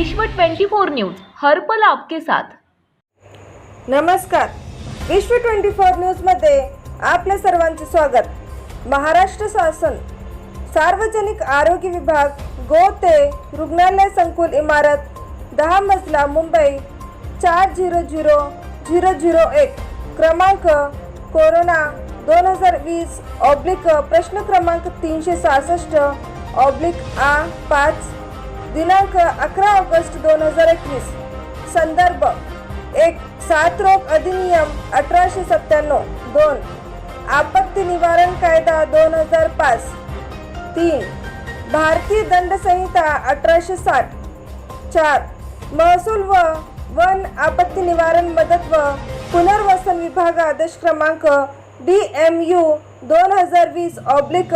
विश्व 24 न्यूज हर्पल आपके साथ. नमस्कार. विश्व ट्वेंटी फोर न्यूजमध्ये आपल्या सर्वांचे स्वागत. महाराष्ट्र शासन सार्वजनिक आरोग्य विभाग गो ते रुग्णालय संकुल इमारत दहा मजला मुंबई चार झिरो झिरो झिरो झिरो एक क्रमांक कोरोना दोन हजार वीस ऑब्लिक प्रश्न क्रमांक तीनशे सहासष्ट ऑब्लिक आ पाच दिनांक अकरा ऑगस्ट दोन हजार एकवीस. संदर्भ एक सात रोग अधिनियम अठराशे सत्त्याण्णव. दोन आपत्ती निवारण कायदा दोन हजार पाच. तीन भारतीय दंड संहिता अठराशे साठ. चार महसूल व वन आपत्ती निवारण मदत व पुनर्वसन विभाग आदेश क्रमांक डी एम यू दोन हजार वीस ऑब्लिक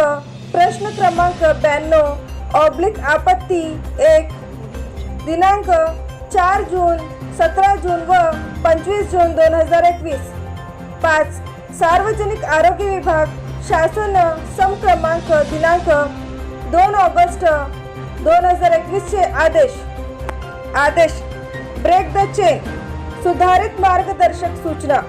प्रश्न क्रमांक ब्याण्णव. ऑब्लिक आपत्ती एक. दिनांक चार जून सतरा जून व पंचवीस जून दोन हजार एकवीस. पाच. सार्वजनिक आरोग्य विभाग शासन सम क्रमांक दिनांक दोन ऑगस्ट दोन हजार एकवीसचे आदेश. आदेश. Break the chain. सुधारित मार्गदर्शक सूचना.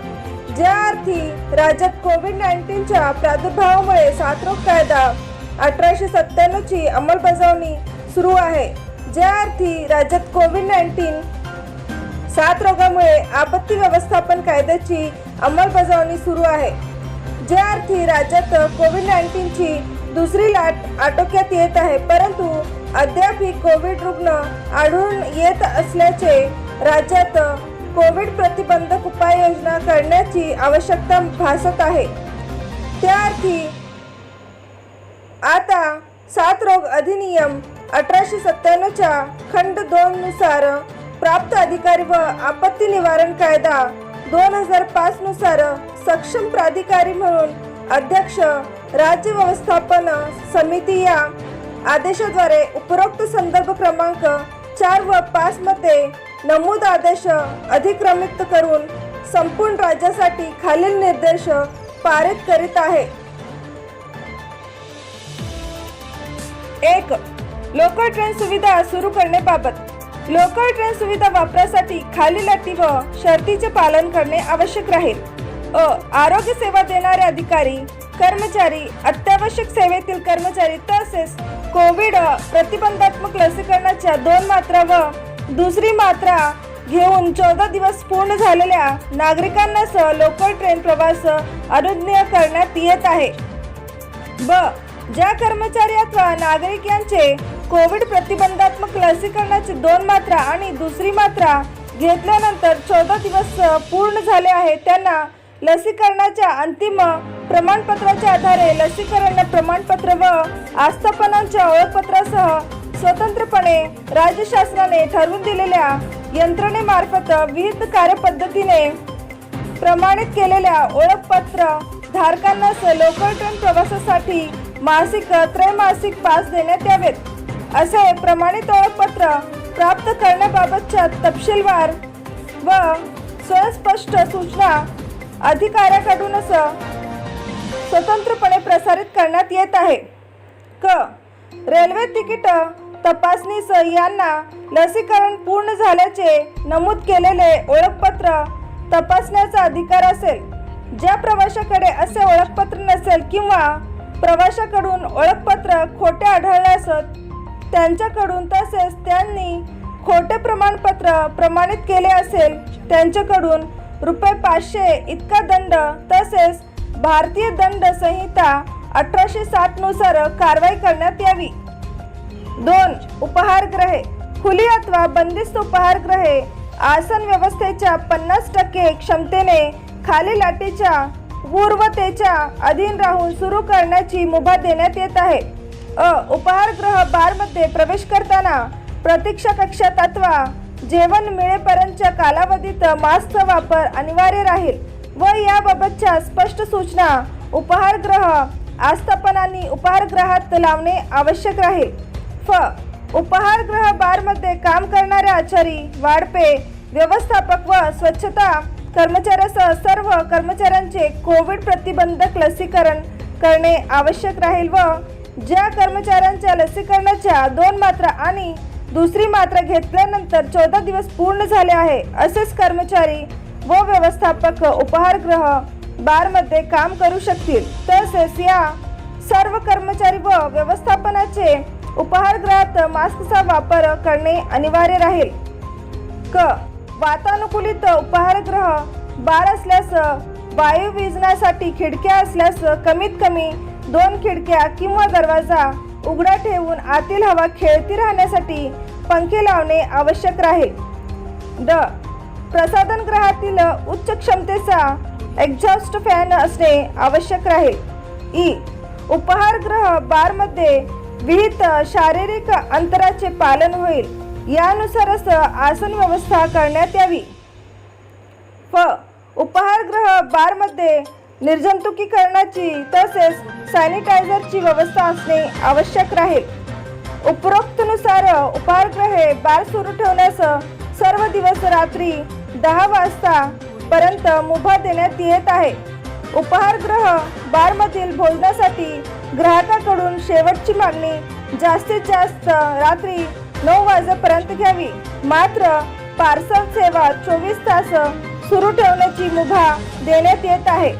ज्या अर्थी राज्यात कोविड नाईन्टीनच्या प्रादुर्भावामुळे साथरोग कायदा अठराशे सत्त्याण्णवची अंमलबजावणी सुरू आहे. ज्या अर्थी राज्यात कोविड नाईन्टीन साथ रोगामुळे आपत्ती व्यवस्थापन कायद्याची अंमलबजावणी सुरू आहे. ज्या अर्थी राज्यात कोविड नाईन्टीनची दुसरी लाट आटोक्यात येत आहे परंतु अद्याप ही कोविड रुग्ण आढळून येत असल्याचे राज्यात कोविड प्रतिबंधक उपाययोजना करण्याची आवश्यकता भासत आहे. त्या अर्थी आता सात रोग अधिनियम अठराशे सत्त्याण्णवच्या खंड दोन नुसार प्राप्त अधिकारी व आपत्ती निवारण कायदा दोन हजार पाच नुसार सक्षम प्राधिकारी म्हणून अध्यक्ष राज्य व्यवस्थापन समिती या आदेशाद्वारे उपरोक्त संदर्भ क्रमांक चार व पाच मध्ये नमूद आदेश अधिक्रमित करून संपूर्ण राज्यासाठी खालील निर्देश पारित करीत आहे. एक लोकल ट्रेन सुविधा सुरू करण्याबाबत. लोकल ट्रेन सुविधा वापरासाठी खालील अटी व शर्तीचे पालन करणे आवश्यक राहील. अ आरोग्य सेवा देणारे अधिकारी कर्मचारी अत्यावश्यक सेवेतील कर्मचारी तसेच कोविड प्रतिबंधात्मक लसीकरणाच्या दोन मात्रा व दुसरी मात्रा घेऊन चौदा दिवस पूर्ण झालेल्या नागरिकांनासह लोकल ट्रेन प्रवास अनुज्ञेय करण्यात येत आहे. ब ज्या कर्मचारी अथवा नागरिक यांचे कोविड प्रतिबंधात्मक लसीकरणाची दोन मात्रा आणि दुसरी मात्रा घेतल्यानंतर चौदा दिवस पूर्ण झाले आहे त्यांना लसीकरणाच्या अंतिम प्रमाणपत्राच्या आधारे लसीकरण प्रमाणपत्र व आस्थापनांच्या ओळखपत्रासह स्वतंत्रपणे राज्य शासनाने ठरवून दिलेल्या यंत्रणेमार्फत विविध कार्यपद्धतीने प्रमाणित केलेल्या ओळखपत्र धारकांनाच लोकल ट्रेन प्रवासासाठी मासिक त्रैमासिक पास देण्यात यावेत. असे प्रमाणित ओळखपत्र प्राप्त करण्याबाबतच्या तपशीलवार व स्वस्पष्ट सूचना अधिकाऱ्याकडूनच स्वतंत्रपणे प्रसारित करण्यात येत आहे. क. रेल्वे तिकीट तपासणीस यांना लसीकरण पूर्ण झाल्याचे नमूद केलेले ओळखपत्र तपासण्याचा अधिकार असेल. ज्या प्रवाशाकडे असे ओळखपत्र नसेल किंवा प्रवाशाकडून ओळखपत्र खोटे आढळल्यास त्यांच्याकडून तसेच त्यांनी खोटे प्रमाणपत्र प्रमाणित केले असेल त्यांच्याकडून रुपये पाचशे इतका दंड तसेच भारतीय दंड संहिता अठराशे साठनुसार कारवाई करण्यात यावी. दोन उपहारगृहे खुली अथवा बंदिस्त उपहारगृहे आसन व्यवस्थेच्या पन्नास टक्के क्षमतेने खाली लाटेच्या पूर्वतेच्या अधीन राहून सुरू करण्याची मुभा देण्यात येत आहे. अ उपहारगृह बारमध्ये प्रवेश करताना प्रतीक्षा कक्षात अथवा जेवण मिळेपर्यंतच्या कालावधीत मास्कचा वापर अनिवार्य राहील व याबाबतच्या स्पष्ट सूचना उपहारगृह आस्थापनांनी उपहारगृहात लावणे आवश्यक राहील. फ उपहारगृह बारमध्ये काम करणाऱ्या आचारी वाढपे व्यवस्थापक व स्वच्छता कर्मचाऱ्यासह सर्व कर्मचाऱ्यांचे कोविड प्रतिबंधक लसीकरण करणे आवश्यक राहील व ज्या कर्मचाऱ्यांच्या लसीकरणाच्या दोन मात्रा आणि दुसरी मात्रा घेतल्यानंतर चौदा दिवस पूर्ण झाले आहे असेच कर्मचारी व व्यवस्थापक उपहारगृह बारमध्ये काम करू शकतील. तसेच या सर्व कर्मचारी व व्यवस्थापनाचे उपहारगृहात मास्कचा वापर करणे अनिवार्य राहील. क वातानुकूलित उपहारगृह बार असल्यास वायू विजण्यासाठी खिडक्या असल्यास कमीत कमी दोन खिडक्या किंवा दरवाजा उघडा ठेवून आतील हवा खेळती राहण्यासाठी पंखे लावणे आवश्यक राहील. ड प्रसाधनगृहातील उच्च क्षमतेचा एक्झॉस्ट फॅन असणे आवश्यक राहील. ई. उपहारगृह बारमध्ये विहित शारीरिक अंतराचे पालन होईल. यानुसारच आसन व्यवस्था करण्यात यावी. फ. उपहारगृह बारमध्ये निर्जंतुकीकरणाची तसेच सॅनिटायझरची व्यवस्था असणे आवश्यक राहील. उपरोक्तनुसार उपहारगृहे बार सुरू ठेवण्यास सर्व दिवस रात्री दहा वाजता पर्यंत मुभा देण्यात येत आहे. उपहारगृह बारमधील भोजनासाठी ग्राहकाकडून शेवटची मागणी जास्तीत जास्त रात्री नऊ वाजेपर्यंत घ्यावी. मात्र पार्सल सेवा चोवीस तास सुरू ठेवण्याची मुभा देण्यात येत आहे.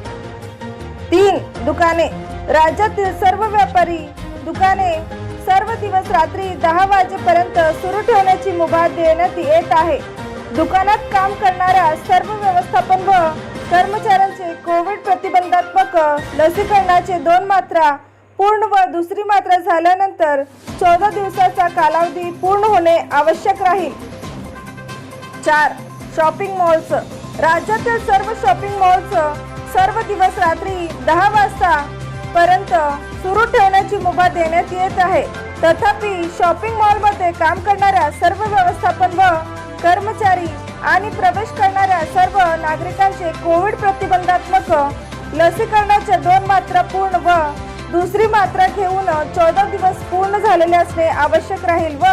तीन दुकाने. राज्यातील सर्व व्यापारी दुकाने सर्व दिवस रात्री दहा वाजेपर्यंत सुरू ठेवण्याची मुभा देण्यात येत आहे. दुकानात काम करणाऱ्या सर्व व्यवस्थापन व कर्मचाऱ्यांचे कोविड प्रतिबंधात्मक लसीकरणाचे दोन मात्रा पूर्ण व दुसरी मात्रा झाल्यानंतर चौदा दिवसाचा कालावधी पूर्ण होणे आवश्यक राहील. चार शॉपिंग मॉल्स. राज्यातील सर्व शॉपिंग मॉल्स सर्व दिवस रात्री दहा वाजता पर्यंत सुरू ठेवण्याची मुभा देण्यात येत आहे. तथापि शॉपिंग मॉलमध्ये काम करणाऱ्या सर्व व्यवस्थापन व कर्मचारी आणि प्रवेश करणाऱ्या सर्व नागरिकांचे कोविड प्रतिबंधात्मक लसीकरणाच्या दोन मात्रा पूर्ण व दुसरी मात्रा घेऊन चौदा दिवस पूर्ण झालेले असणे आवश्यक राहील व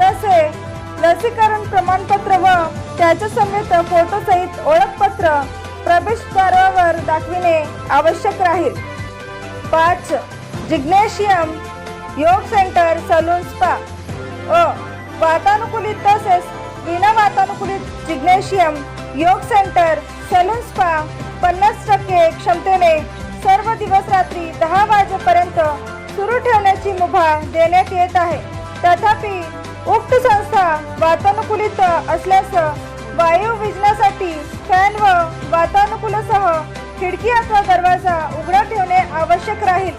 तसे लसीकरण प्रमाणपत्र व त्याच्या समेत फोटोसहित ओळखपत्र प्रवेशद्वारावर दाखविणे आवश्यक राहील. पाच जिग्नेशियम योग सेंटर सलून स्पा. अ वातानुकूलित तसेच विना वातानुकूलित जिग्नेशियम योग सेंटर सलून स्पा. पन्नास टक्के क्षमतेने सर्व दिवस रात्री दहा वाजेपर्यंत सुरू ठेवण्याची मुभा देण्यात येत आहे. तथापि उक्त संस्था वातानुकूलित असल्यास वायू विजण्यासाठी फॅन व वातानुकूलसह खिडकी अथवा दरवाजा उघडा ठेवणे आवश्यक राहील.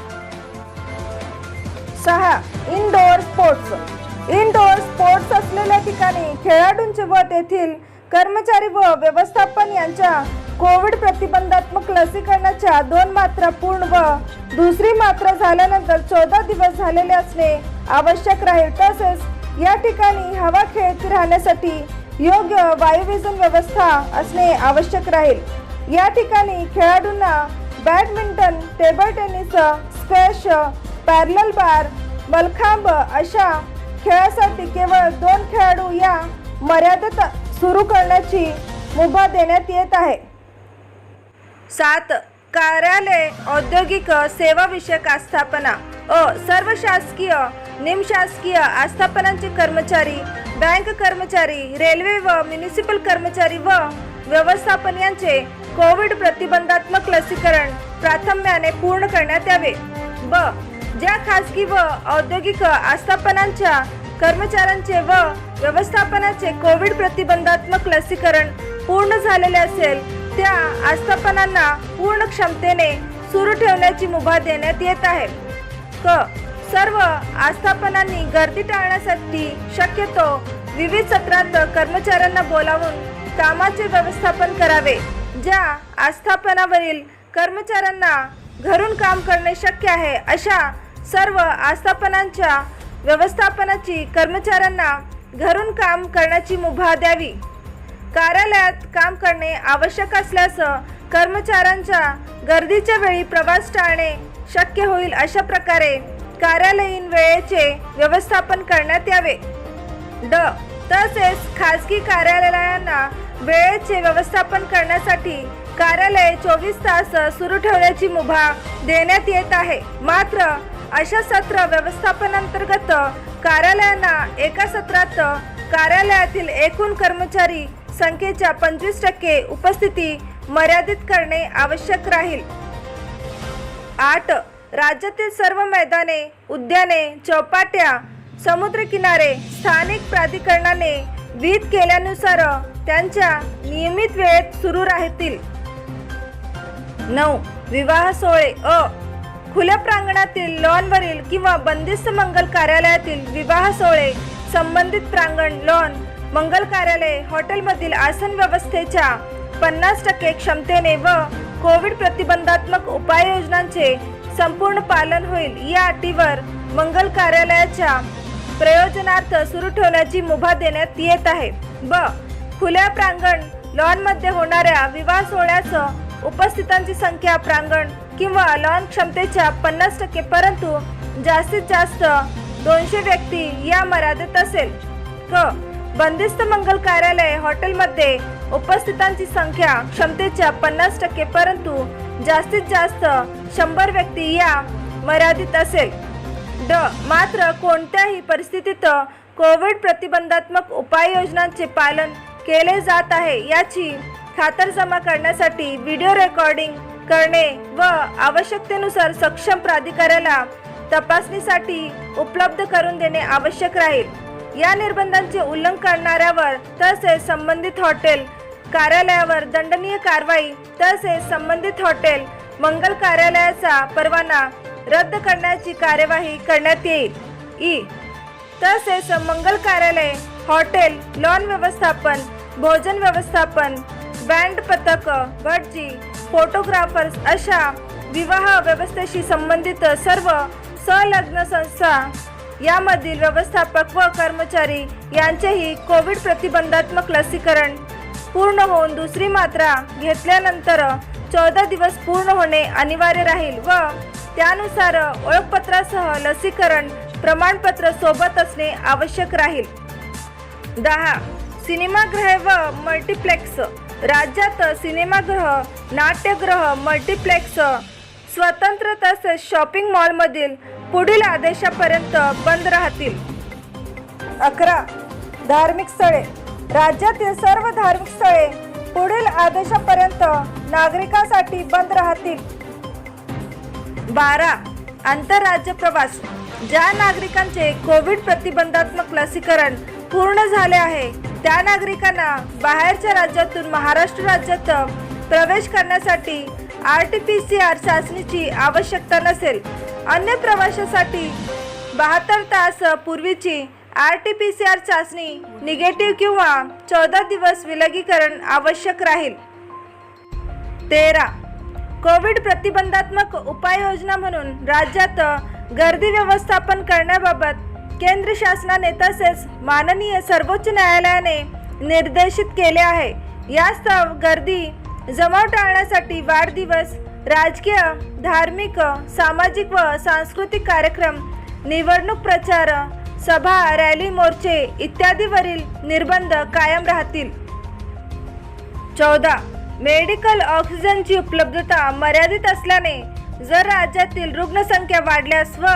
सहा इनडोअर स्पोर्ट्स इनडोअर स्पोर्ट्स असलेल्या ठिकाणी खेळाडूंचे व तेथील कर्मचारी व व्यवस्थापन यांच्या कोविड प्रतिबंधात्मक लसीकरणाच्या दोन मात्रा पूर्ण व दुसरी मात्रा झाल्यानंतर चौदा दिवस झालेले असणे आवश्यक राहील. तसेच या ठिकाणी हवा खेळती राहण्यासाठी योग्य वायुविजन व्यवस्था असणे आवश्यक राहील. या ठिकाणी खेळाडूंना badminton table tennis squash parallel bar mallakhamb अशा खेळासाठी केवळ दोन खेळाडू या मर्यादेत सुरू करण्याची मुभा देण्यात येत आहे. सात कार्यालय औद्योगिक सेवा विषयक आस्थापना. अ सर्व शासकीय निमशासकीय आस्थापनांचे कर्मचारी बँक कर्मचारी रेल्वे व म्युनिसिपल कर्मचारी व व्यवस्थापन यांचे कोविड प्रतिबंधात्मक लसीकरण प्राथम्याने पूर्ण करण्यात यावे. ब ज्या खासगी व औद्योगिक आस्थापनांच्या कर्मचाऱ्यांचे व व्यवस्थापनाचे कोविड प्रतिबंधात्मक लसीकरण पूर्ण झालेले असेल त्या आस्थापनांना पूर्ण क्षमतेने सुरू ठेवण्याची मुभा देण्यात येत आहे. क. सर्व आस्थापनांनी गर्दी टाळण्यासाठी शक्यतो विविध सत्रात कर्मचाऱ्यांना बोलावून कामाचे व्यवस्थापन करावे ज्या आस्थापनावरील कर्मचाऱ्यांना घरून काम करणे शक्य आहे अशा सर्व आस्थापनांच्या व्यवस्थापनाची कर्मचाऱ्यांना घरून काम करण्याची मुभा द्यावी. कार्यालयात काम करणे आवश्यक असल्यास कर्मचाऱ्यांच्या गर्दीच्या वेळी प्रवास टाळणे शक्य होईल अशा प्रकारे कार्यालयीन वेळेचे व्यवस्थापन करण्यात यावे. ड. तसेच खाजगी कार्यालयांना वेळेचे व्यवस्थापन करण्यासाठी कार्यालय चोवीस तास सुरू ठेवण्याची मुभा देण्यात येत आहे. मात्र अशा सत्र व्यवस्थापनांतर्गत कार्यालयांना एका सत्रात कार्यालयातील एकूण कर्मचारी संख्येच्या पंचवीस टक्के उपस्थिती मर्यादित करणे आवश्यक राहील. आठ राज्यातील सर्व मैदाने उद्याने चौपाट्या समुद्रकिनारे स्थानिक प्राधिकरणाने विहित केल्यानुसार त्यांच्या नियमित वेळेत सुरू राहतील. नऊ विवाह सोहळे अ खुल्या प्रांगणातील लॉनवरील किंवा बंदिस्त मंगल कार्यालयातील विवाह सोहळे संबंधित प्रांगण लॉन मंगल कार्यालय हॉटेलमधील आसन व्यवस्थेच्या पन्नास टक्के क्षमतेने व कोविड प्रतिबंधात्मक उपाययोजनांचे संपूर्ण पालन होईल. या अटीवर मंगल कार्यालयाच्या प्रयोजनार्थ सुरू ठेवण्याची मुभा देण्यात येत आहे ब खुल्या प्रांगण लॉनमध्ये होणाऱ्या विवाह सोहळ्याचं उपस्थितांची संख्या प्रांगण किंवा लॉन क्षमतेच्या पन्नास टक्के परंतु जास्तीत जास्त दोनशे व्यक्ती या मर्यादेत असेल. क बंदिस्त मंगल कार्यालय हॉटेलमध्ये उपस्थितांची संख्या क्षमतेच्या पन्नास टक्के परंतु जास्तीत जास्त शंभर व्यक्ती या मर्यादित असेल. ड. मात्र कोणत्याही परिस्थितीत कोविड प्रतिबंधात्मक उपाययोजनांचे पालन केले जात आहे याची खातरजमा करण्यासाठी व्हिडिओ रेकॉर्डिंग करणे व आवश्यकतेनुसार सक्षम प्राधिकाऱ्याला तपासणीसाठी उपलब्ध करून देणे आवश्यक राहील. या निर्बंधांचे उल्लंघन करणाऱ्यावर तसेच संबंधित हॉटेल कार्यालयावर दंडनीय कारवाई तसेच संबंधित हॉटेल मंगल कार्यालयाचा परवाना रद्द करण्याची कार्यवाही करण्यात येईल. ई. तसेच मंगल कार्यालय हॉटेल लॉन व्यवस्थापन भोजन व्यवस्थापन बँड पथक भटजी फोटोग्राफर्स अशा विवाह व्यवस्थेशी संबंधित सर्व संलग्न संस्था यामधील व्यवस्थापक व कर्मचारी यांचेही कोविड प्रतिबंधात्मक लसीकरण पूर्ण होऊन दुसरी मात्रा घेतल्यानंतर चौदा दिवस पूर्ण होणे अनिवार्य राहील व त्यानुसार ओळखपत्रासह लसीकरण प्रमाणपत्र सोबत असणे आवश्यक राहील. दहा. सिनेमागृहे व मल्टिप्लेक्स. राज्यात सिनेमागृह नाट्यगृह मल्टिप्लेक्स स्वतंत्र तसेच शॉपिंग मॉलमधील पुढील आदेशापर्यंत बंद राहतील. अकरा धार्मिक स्थळे. राज्यातील सर्व धार्मिक स्थळे पुढील आदेशापर्यंत नागरिकांसाठी बंद राहतील. बारा आंतरराज्य प्रवास. ज्या नागरिकांचे कोविड प्रतिबंधात्मक लसीकरण पूर्ण झाले आहे त्या नागरिकांना बाहेरच्या राज्यातून महाराष्ट्र राज्यात प्रवेश करण्यासाठी R T P C R चाचणीची आवश्यकता नसेल. अन्य प्रवाशासाठी बहात्तर तास पूर्वीची R T P C R चाचणी निगेटिव्ह किंवा चौदा दिवस विलगीकरण आवश्यक राहील. तेरा. कोविड प्रतिबंधात्मक उपाययोजना म्हणून राज्यात गर्दी व्यवस्थापन करण्याबाबत केंद्र शासनाने तसेच माननीय सर्वोच्च न्यायालयाने निर्देशित केले आहे. यास्तव गर्दी जमाव टाळण्यासाठी वाढदिवस राजकीय धार्मिक सामाजिक व सांस्कृतिक कार्यक्रम निवडणूक प्रचार सभा रॅली मोर्चे इत्यादीवरील निर्बंध कायम राहतील. चौदा. मेडिकल ऑक्सिजनची उपलब्धता मर्यादित असल्याने जर राज्यातील रुग्णसंख्या वाढल्यास व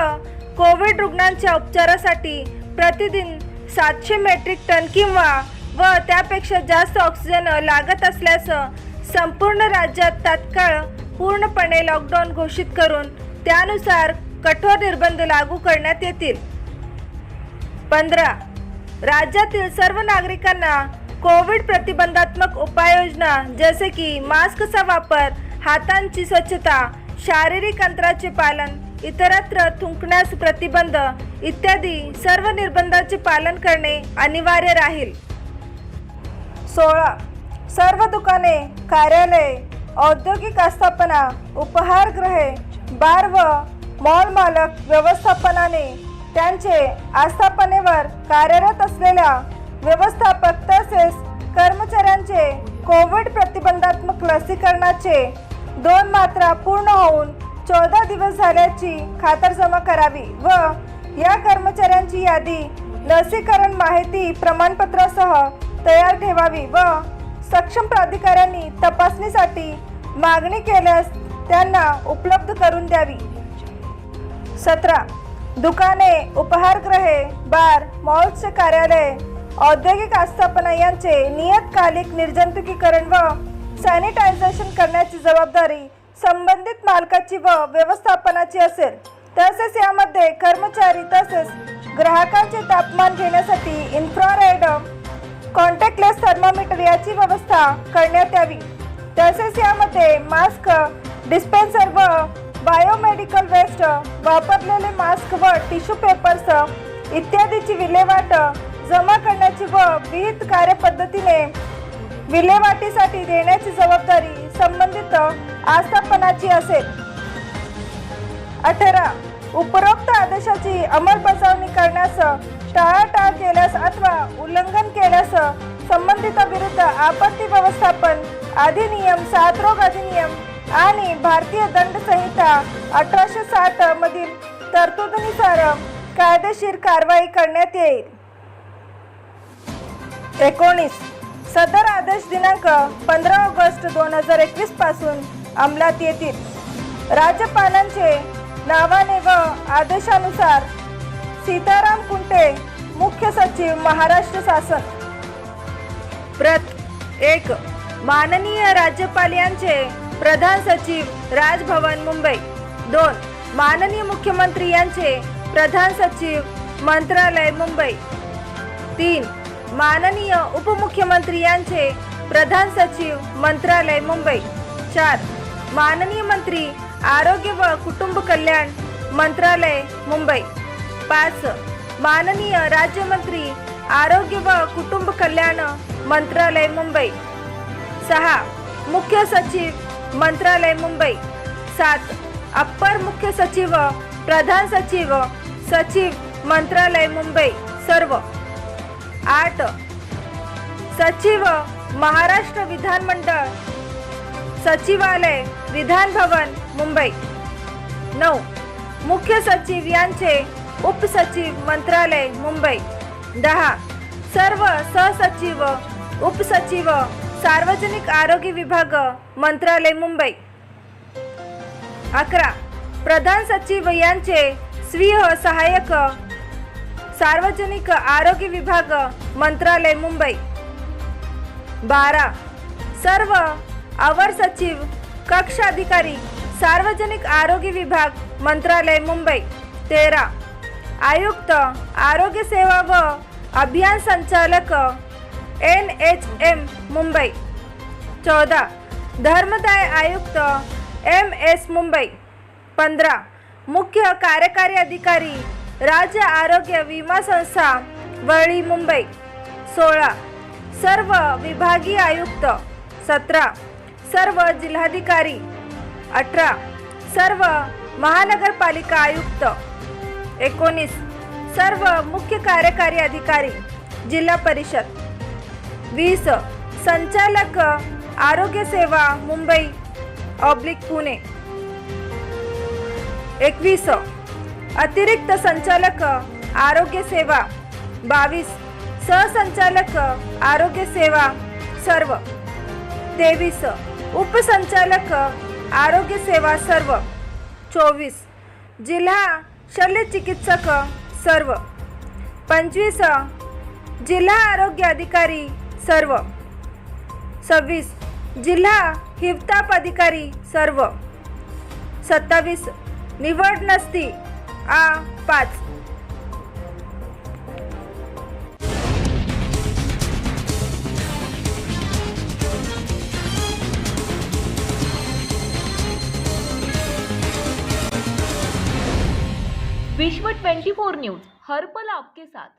कोविड रुग्णांच्या उपचारासाठी प्रतिदिन सातशे मेट्रिक टन किंवा व त्यापेक्षा जास्त ऑक्सिजन लागत असल्यास संपूर्ण राज्यात तात्काळ पूर्णपणे लॉकडाऊन घोषित करून त्यानुसार कठोर निर्बंध लागू करण्यात येतील. पंधरा राज्यातील सर्व नागरिकांना कोविड प्रतिबंधात्मक उपाययोजना जसे की मास्कचा वापर हातांची स्वच्छता शारीरिक अंतराचे पालन इतरत्र थुंकण्यास प्रतिबंध इत्यादी सर्व निर्बंधांचे पालन करणे अनिवार्य राहील. सोळा सर्व दुकाने कार्यालये औद्योगिक आस्थापना उपहारगृहे बार व मॉल मालक व्यवस्थापनाने त्यांचे आस्थापनेवर कार्यरत असलेल्या व्यवस्थापक तसेच कर्मचाऱ्यांचे कोविड प्रतिबंधात्मक लसीकरणाचे दोन मात्रा पूर्ण होऊन चौदा दिवस झाल्याची खातरजमा करावी व या कर्मचाऱ्यांची यादी लसीकरण माहिती प्रमाणपत्रासह तयार ठेवावी व सक्षम प्राधिकाऱ्यांनी तपासणीसाठी मागणी केल्यास त्यांना उपलब्ध करून द्यावी. सतरा. दुकाने उपहारगृहे बार मॉल्सचे कार्यालय औद्योगिक आस्थापना यांचे नियतकालिक निर्जंतुकीकरण व सॅनिटायझेशन करण्याची जबाबदारी संबंधित मालकाची व व्यवस्थापनाची असेल. तसेच यामध्ये कर्मचारी तसेच ग्राहकांचे तापमान घेण्यासाठी इन्फ्रारेड कॉन्टॅक्टलेस थर्मामीटर याची व्यवस्था करण्यात यावी. तसेच यामध्ये मास्क डिस्पेन्सर व बायोमेडिकल वेस्ट वापरलेले मास्क व टिश्यू पेपर्स इत्यादीची विल्हेवाट जमा करण्याची व विहित कार्यपद्धतीने विल्हेवाटीसाठी देण्याची जबाबदारी संबंधित आस्थापनाची असेल. अठरा. उपरोक्त आदेशाची अंमलबजावणी करण्यास टाळाटाळ केल्यास अथवा उल्लंघन केल्यास संबंधिताविरुद्ध आपत्ती व्यवस्थापन अधिनियम साथरोग अधिनियम आणि भारतीय दंड संहिता अठराशे साठ मधील तरतुदीनुसार कायदेशीर कारवाई करण्यात येईल. एकोणीस. सदर आदेश दिनांक पंधरा ऑगस्ट दोन हजार एकवीसपासून अंमलात येतील. राज्यपालांचे नावाने व आदेशानुसार सीताराम कुंटे मुख्य सचिव महाराष्ट्र शासन. प्रत एक माननीय राज्यपाल यांचे प्रधान सचिव राजभवन मुंबई. दोन माननीय मुख्यमंत्री यांचे प्रधान सचिव मंत्रालय मुंबई. तीन माननीय उपमुख्यमंत्री यांचे प्रधान सचिव मंत्रालय मुंबई. चार माननीय मंत्री आरोग्य व कुटुंब कल्याण मंत्रालय मुंबई. पाच माननीय राज्यमंत्री आरोग्य व कुटुंब कल्याण मंत्रालय मुंबई. सहा मुख्य सचिव मंत्रालय मुंबई. सात अप्पर मुख्य सचिव प्रधान सचिव सचिव मंत्रालय मुंबई सर्व. आठ सचिव महाराष्ट्र विधानमंडळ सचिवालय विधान भवन मुंबई. नऊ मुख्य सचिव यांचे उपसचिव मंत्रालय मुंबई. दहा. सर्व सहसचिव उपसचिव सार्वजनिक आरोग्य विभाग मंत्रालय मुंबई. अकरा. प्रधान सचिव यांचे स्वीय सहाय्यक सार्वजनिक आरोग्य विभाग मंत्रालय मुंबई. बारा. सर्व अवर सचिव कक्ष अधिकारी सार्वजनिक आरोग्य विभाग मंत्रालय मुंबई. तेरा. आयुक्त आरोग्य सेवा व अभियान संचालक एन एच एम मुंबई. चौदा धर्मदाय आयुक्त एम एस मुंबई. पंधरा मुख्य कार्यकारी अधिकारी राज्य आरोग्य विमा संस्था वरळी मुंबई. सोळा सर्व विभागीय आयुक्त. सतरा सर्व जिल्हाधिकारी. अठरा सर्व महानगरपालिका आयुक्त. एकोणीस. सर्व मुख्य कार्यकारी अधिकारी जिल्हा परिषद. वीस. संचालक आरोग्य सेवा मुंबई ऑब्लिक पुणे. एकवीस. अतिरिक्त संचालक आरोग्य सेवा. बावीस. सहसंचालक आरोग्य सेवा सर्व. तेवीस. उपसंचालक आरोग्य सेवा सर्व. चोवीस. जिल्हा शल्य चिकित्सक सर्व. पंचवीस जिल्हा आरोग्य अधिकारी सर्व. सव्वीस जिल्हा हिवताप अधिकारी सर्व. सत्तावीस निवड नसती. आ पाच. ट्वेंटी फोर न्यूज हर पल आपके साथ.